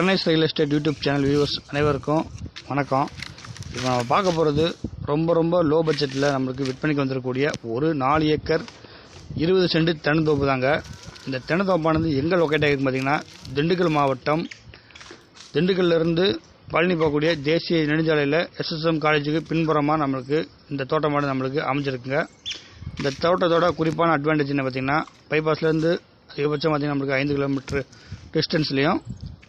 Pranesh real estate YouTube channel viewers அனைவருக்கும் வணக்கம். இப்போ நம்ம பார்க்க போகிறது ரொம்ப ரொம்ப லோ பட்ஜெட்டில் நம்மளுக்கு விற்பனைக்கு வந்துடக்கூடிய ஒரு நாலு ஏக்கர் இருபது சென்ட் தென்னந்தோப்பு தாங்க. இந்த தென்னந்தோப்பானது எங்கே லொக்கேட் ஆகிருக்கு பார்த்தீங்கன்னா திண்டுக்கல் மாவட்டம் திண்டுக்கல்லிருந்து பழனி போகக்கூடிய தேசிய நெடுஞ்சாலையில் எஸ்எஸ்எம் காலேஜுக்கு பின்புறமாக நம்மளுக்கு இந்த தோட்டமானது நம்மளுக்கு அமைஞ்சிருக்குங்க. இந்த தோட்டத்தோட குறிப்பான அட்வான்டேஜ் என்ன பார்த்தீங்கன்னா பைபாஸ்லேருந்து அதிகபட்சம் பார்த்தீங்கன்னா நம்மளுக்கு ஐந்து கிலோமீட்டர் டிஸ்டன்ஸ்லேயும்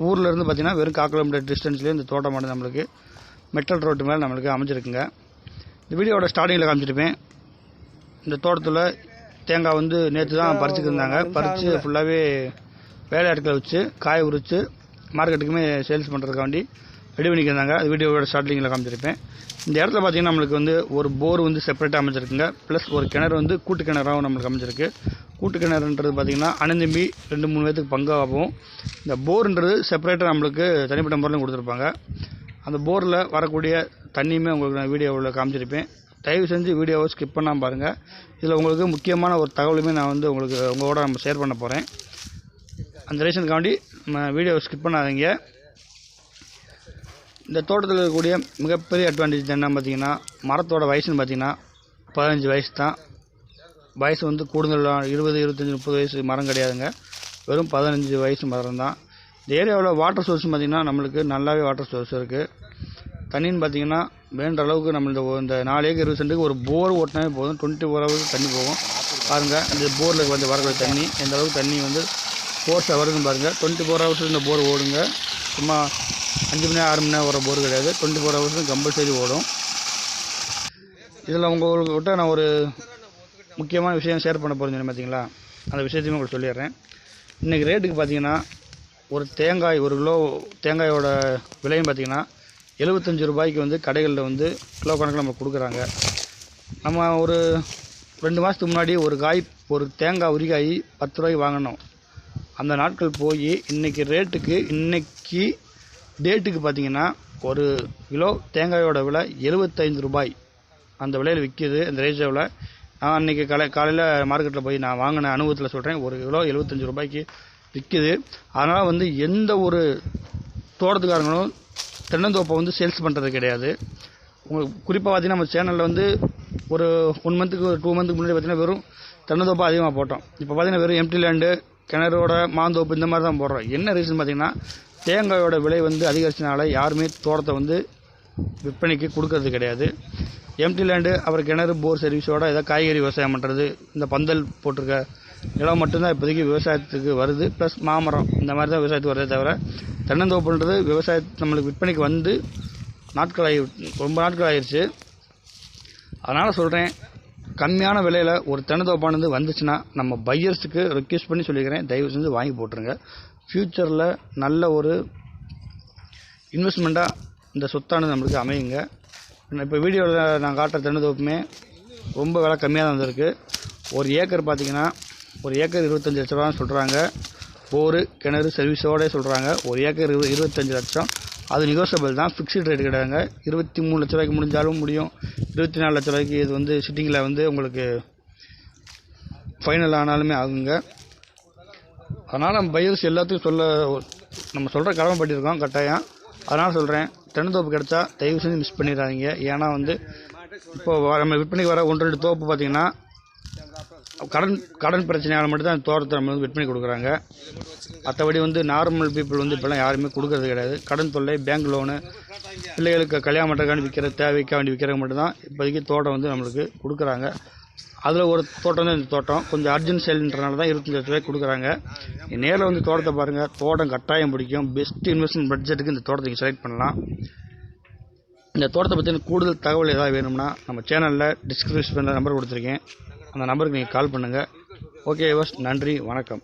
ஊர்லேருந்து பார்த்திங்கன்னா வெறும் கால் கிலோமீட்டர் டிஸ்டன்ஸ்லேயே இந்த தோட்டமானது நம்மளுக்கு மெட்டல் ரோட்டு மேலே நம்மளுக்கு அமைஞ்சிருக்குங்க. இந்த வீடியோவோட ஸ்டார்டிங்கில் காமிச்சிருப்பேன். இந்த தோட்டத்தில் தேங்காய் வந்து நேற்று தான் பறிச்சுக்கிருந்தாங்க பறித்து ஃபுல்லாகவே வேலை இடத்துல வச்சு காய உரித்து மார்க்கெட்டுக்குமே சேல்ஸ் பண்ணுறதுக்காண்டி ரெடி பண்ணிக்கிறாங்க அது வீடியோவோட ஸ்டார்டிங்கில் காமிச்சிருப்பேன். இந்த இடத்துல பார்த்தீங்கன்னா நம்மளுக்கு வந்து ஒரு போர் வந்து செப்பரேட்டாக அமைச்சிருக்குங்க ப்ளஸ் ஒரு கிணறு வந்து கூட்டு கிணறாகவும் நம்மளுக்கு அமைஞ்சிருக்கு. கூட்டு கிணறுன்றது பார்த்தீங்கன்னா அனந்தம்பி ரெண்டு மூணு பேத்துக்கு பங்காகவும் இந்த போர்ன்றது செப்பரேட்டாக நம்மளுக்கு தனிப்பட்ட முறையிலும் கொடுத்துருப்பாங்க. அந்த போரில் வரக்கூடிய தண்ணியுமே உங்களுக்கு நான் வீடியோவில் காமிச்சிருப்பேன். தயவு செஞ்சு வீடியோவை ஸ்கிப் பண்ணாமல் பாருங்கள் இதில் உங்களுக்கு முக்கியமான ஒரு தகவலுமே நான் வந்து உங்களுக்கு உங்களோட நம்ம ஷேர் பண்ண போகிறேன் அந்த ரீசனுக்காண்டி நம்ம வீடியோவை ஸ்கிப் பண்ணாதீங்க. இந்த தோட்டத்தில் இருக்கக்கூடிய மிகப்பெரிய அட்வான்டேஜ் என்ன பார்த்தீங்கன்னா மரத்தோட வயசுன்னு பார்த்திங்கன்னா பதினஞ்சு வயசு தான். வயசு வந்து கூடுதலாக இருபது இருபத்தஞ்சி முப்பது வயசு மரம் கிடையாதுங்க. வெறும் பதினஞ்சு வயசு மரம் தான். இந்த ஏரியாவில் வாட்டர் சோர்ஸ் பார்த்திங்கன்னா நம்மளுக்கு நல்லாவே வாட்டர் சோர்ஸ் இருக்குது தண்ணின்னு பார்த்தீங்கன்னா வேண்ட அளவுக்கு நம்ம இந்த இந்த நாலு ஏக்கர் இருபது சென்ட்டுக்கு ஒரு போர் ஓட்டினாவே போதும். டுவெண்ட்டி ஃபோர் ஹவர்ஸ் தண்ணி போகும். பாருங்கள் இந்த போரில் வந்து வரக்கூடிய தண்ணி எந்த அளவுக்கு தண்ணி வந்து ஃபோர்ஸ் வருதுன்னு பாருங்கள் டுவெண்ட்டி ஃபோர் ஹவர்ஸ் இந்த போர் ஓடுங்க. சும்மா அஞ்சு மணி ஆறு மணி நேரம் வர போர் கிடையாது. டுவெண்ட்டி ஃபோர் ஹவர்ஸும் கம்பல்சரி ஓடும். இதில் உங்கள்கிட்ட நான் ஒரு முக்கியமான விஷயம் ஷேர் பண்ண போகிறேன் பார்த்தீங்களா அந்த விஷயத்தையும் உங்களுக்கு சொல்லிடுறேன். இன்றைக்கி ரேட்டுக்கு பார்த்தீங்கன்னா ஒரு தேங்காய் ஒரு கிலோ தேங்காயோட விலையும் பார்த்தீங்கன்னா எழுபத்தஞ்சு ரூபாய்க்கு வந்து கடைகளில் வந்து கிலோ கணக்கில் நம்ம கொடுக்குறாங்க. நம்ம ஒரு ரெண்டு மாதத்துக்கு முன்னாடி ஒரு காய் ஒரு தேங்காய் உரிகாய் பத்து ரூபாய்க்கு வாங்கினோம். அந்த நாட்கள் போய் இன்றைக்கி ரேட்டுக்கு இன்றைக்கி டேட்டுக்கு பார்த்தீங்கன்னா ஒரு கிலோ தேங்காயோட விலை எழுபத்தைந்து ரூபாய். அந்த விலையில் விற்கிது அந்த ரேஜாவில் அன்றைக்கி காலை காலையில் மார்க்கெட்டில் போய் நான் வாங்கின அனுபவத்தில் சொல்கிறேன் ஒரு கிலோ எழுபத்தஞ்சி ரூபாய்க்கு விற்கிது அதனால் வந்து எந்த ஒரு தோட்டத்துக்காரங்களும் தென்னந்தோப்பை வந்து சேல்ஸ் பண்ணுறது கிடையாது. உங்களுக்கு குறிப்பாக பார்த்தீங்கன்னா நம்ம சேனலில் வந்து ஒரு ஒன் மந்த்துக்கு ஒரு டூ மந்த்துக்கு முன்னாடி பார்த்தீங்கன்னா வெறும் தென்னந்தோப்பை அதிகமாக போட்டோம். இப்போ பார்த்தீங்கன்னா வெறும் எம்டி லேண்டு கிணறோட மாந்தோப்பு இந்த மாதிரி தான் போடுறோம். என்ன ரீசன் பார்த்தீங்கன்னா தேங்காயோட விலை வந்து அதிகரிச்சனால யாருமே தோட்டத்தை வந்து விற்பனைக்கு கொடுக்கறது கிடையாது. எம்டி லேண்டு அப்புறம் கிணறு போர் சர்வீஸோட ஏதோ காய்கறி விவசாயம் பண்ணுறது இந்த பந்தல் போட்டிருக்க நிலம் மட்டும்தான் இப்போதைக்கு விவசாயத்துக்கு வருது. ப்ளஸ் மாமரம் இந்த மாதிரி தான் விவசாயத்துக்கு வருதே தவிர தென்னந்தோப்புன்றது விவசாய நம்மளுக்கு விற்பனைக்கு வந்து நாட்கள் ஆகி ரொம்ப நாட்கள் ஆயிடுச்சு அதனால் சொல்கிறேன் கம்மியான விலையில் ஒரு தென்னந்தோப்பானது வந்துச்சுன்னா நம்ம பையர்ஸுக்கு ரிக்வெஸ்ட் பண்ணி சொல்லிக்கிறேன். தயவு செஞ்சு வாங்கி போட்டுருங்க. ஃப்யூச்சரில் நல்ல ஒரு இன்வெஸ்ட்மெண்ட்டாக இந்த சொத்தானது நம்மளுக்கு அமையுங்க. இப்போ வீடியோவில் நான் காட்டுற தென்னந்தோப்புமே ரொம்ப விலை கம்மியாக தான் வந்திருக்கு. ஒரு ஏக்கர் பார்த்தீங்கன்னா ஒரு ஏக்கர் இருபத்தஞ்சி லட்ச ரூபான்னு சொல்கிறாங்க போர் கிணறு சர்வீஸோடே சொல்கிறாங்க ஒரு ஏக்கர் இரு இருபத்தஞ்சி லட்சம். அது நெகோசியபிள் தான். ஃபிக்ஸ்டு ரேட் கிடையாதுங்க. இருபத்தி மூணு லட்ச ரூபாய்க்கு முடிஞ்சாலும் முடியும். இருபத்தி நாலு லட்ச ரூபாய்க்கு இது வந்து சிட்டிங்கில் வந்து உங்களுக்கு ஃபைனல் ஆனாலுமே ஆகுங்க. அதனால் நம்ம பையர்ஸ் எல்லாத்துக்கும் சொல்ல நம்ம சொல்கிற கடமைப்பட்டிருக்கோம் கட்டாயம். அதனால் சொல்கிறேன் தென்னந்தோப்பு கிடச்சா தயவு செஞ்சு மிஸ் பண்ணிடாதீங்க. ஏன்னா வந்து இப்போது நம்ம விற்பனைக்கு வர ஒன்று ரெண்டு தோப்பு பார்த்தீங்கன்னா கடன் கடன் பிரச்சனையால் மட்டும்தான் அந்த தோட்டத்தை நம்ம வந்து விற்பனை கொடுக்குறாங்க. மற்றபடி வந்து நார்மல் பீப்புள் வந்து இப்போலாம் யாருமே கொடுக்கறது கிடையாது. கடன் தொல்லை பேங்க் லோனு பிள்ளைகளுக்கு கல்யாணம் பண்ணுறதுக்காண்டி விற்கிற தேவைக்காக வேண்டி விற்கிறது மட்டும்தான் இப்போதைக்கு தோட்டம் வந்து நம்மளுக்கு கொடுக்குறாங்க. அதில் ஒரு தோட்டம் தான் இந்த தோட்டம். கொஞ்சம் அர்ஜென்ட் சேல்ன்றனால தான் இருபத்தஞ்சி லட்ச ரூபாய் கொடுக்குறாங்க. நேரில் வந்து தோட்டத்தை பாருங்கள் தோட்டம் கட்டாயம் பிடிக்கும். பெஸ்ட் இன்வெஸ்ட்மெண்ட் பட்ஜெட்டுக்கு இந்த தோட்டத்தை செலக்ட் பண்ணலாம். இந்த தோட்டத்தை பற்றின கூடுதல் தகவல் ஏதாவது வேணும்னா நம்ம சேனலில் டிஸ்கிரிப்ஷனில் நம்பர் கொடுத்துருக்கேன். அந்த நம்பருக்கு நீங்கள் கால் பண்ணுங்கள் ஓகே நன்றி வணக்கம்.